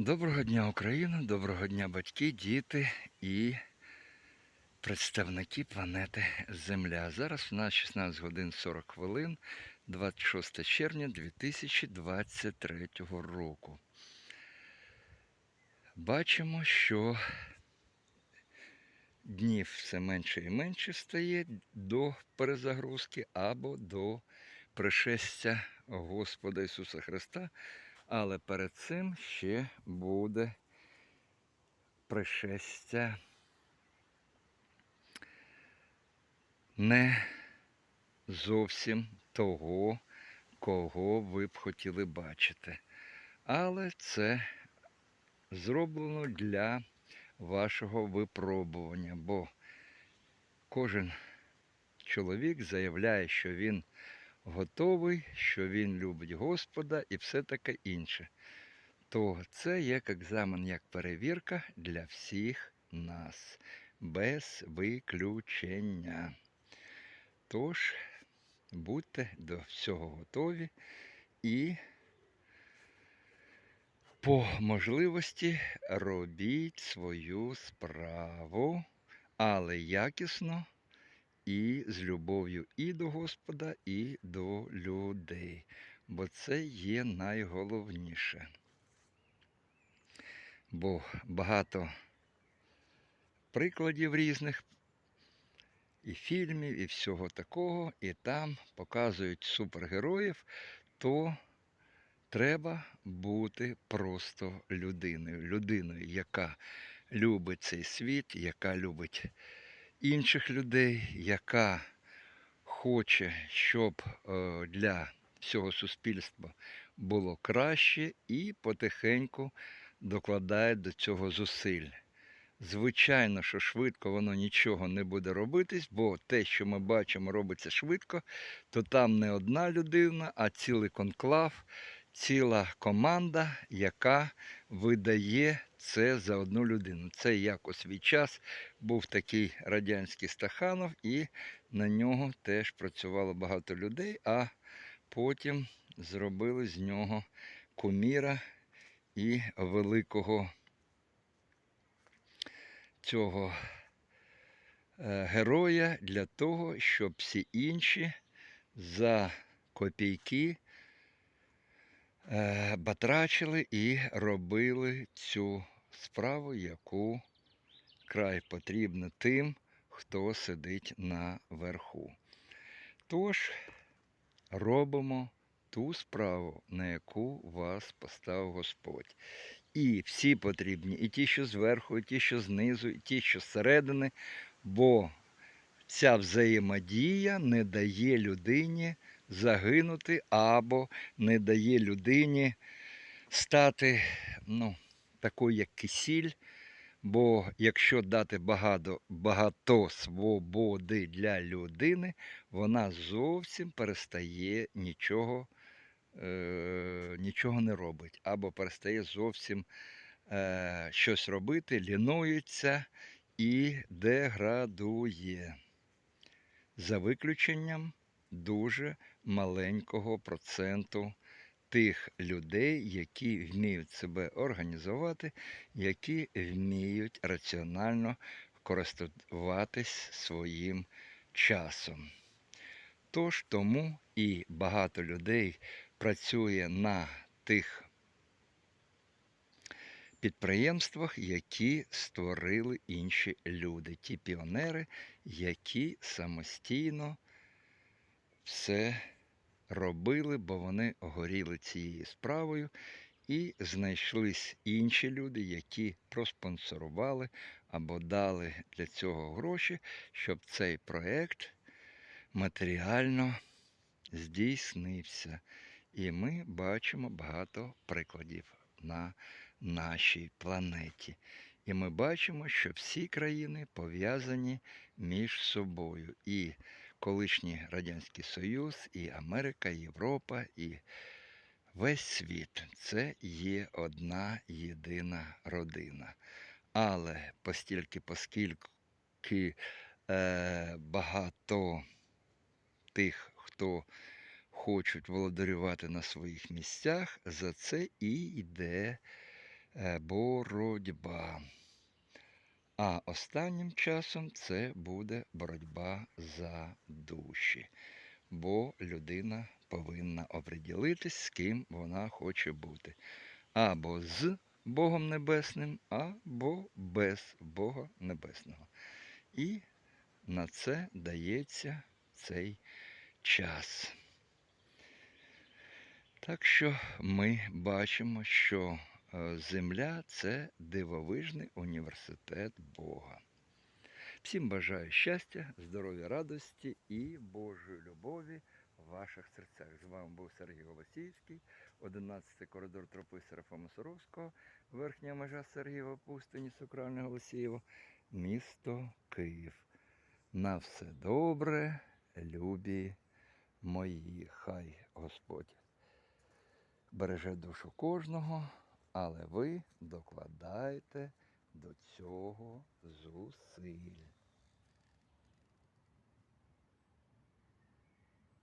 Доброго дня, Україна, доброго дня, батьки, діти і представники планети Земля. Зараз у нас 16 годин 40 хвилин, 26 червня 2023 року. Бачимо, що днів все менше і менше стає до перезагрузки або до пришестя Господа Ісуса Христа. Але перед цим ще буде пришестя не зовсім того, кого ви б хотіли бачити. Але це зроблено для вашого випробування, бо кожен чоловік заявляє, що він готовий, що він любить Господа і все таке інше. То це як екзамен, як перевірка для всіх нас, без виключення. Тож, будьте до всього готові і по можливості робіть свою справу, але якісно і з любов'ю і до Господа, і до людей. Бо це є найголовніше. Бо багато прикладів різних, і фільмів, і всього такого, і там показують супергероїв, то треба бути просто людиною. Людиною, яка любить цей світ, яка любить інших людей, яка хоче, щоб е, для всього суспільства було краще і потихеньку докладає до цього зусиль. Звичайно, що швидко воно нічого не буде робитись, бо те, що ми бачимо, робиться швидко, то там не одна людина, а цілий конклав, ціла команда, яка видає це за одну людину. Це як у свій час був такий радянський Стаханов, і на нього теж працювало багато людей, а потім зробили з нього куміра і великого цього е, героя для того, щоб всі інші за копійки батрачили і робили цю справу, яку край потрібна тим, хто сидить наверху. Тож робимо ту справу, на яку вас поставив Господь. І всі потрібні, і ті, що зверху, і ті, що знизу, і ті, що зсередини, бо ця взаємодія не дає людині загинути або не дає людині стати ну, такою, як кисіль. Бо якщо дати багато, багато свободи для людини, вона зовсім перестає нічого, е, нічого не робить, або перестає зовсім е, щось робити, лінується і деградує. За виключенням дуже маленького проценту тих людей, які вміють себе організувати, які вміють раціонально користуватись своїм часом. Тож тому і багато людей працює на тих підприємствах, які створили інші люди, ті піонери, які самостійно все робили, бо вони горіли цією справою, і знайшлись інші люди, які проспонсорували або дали для цього гроші, щоб цей проект матеріально здійснився. І ми бачимо багато прикладів на нашій планеті. І ми бачимо, що всі країни пов'язані між собою. І колишній Радянський Союз, і Америка, і Європа, і весь світ це є одна єдина родина. Але постільки, оскільки е, багато тих, хто хочуть володарювати на своїх місцях, за це і йде е, боротьба. А останнім часом це буде боротьба за душі. Бо людина повинна оприділитись, з ким вона хоче бути. Або з Богом Небесним, або без Бога Небесного. І на це дається цей час. Так що ми бачимо, що земля це дивовижний університет Бога. Всім бажаю щастя, здоров'я, радості і Божої любові в ваших серцях. З вами був Сергій Голосіївський, 11 коридор тропи Серафима Суровського, верхня межа Сергієва пустині, Сукральне Голосіїво, місто Київ. На все добре, любі мої, хай Господь береже душу кожного, але ви докладаєте до цього зусиль.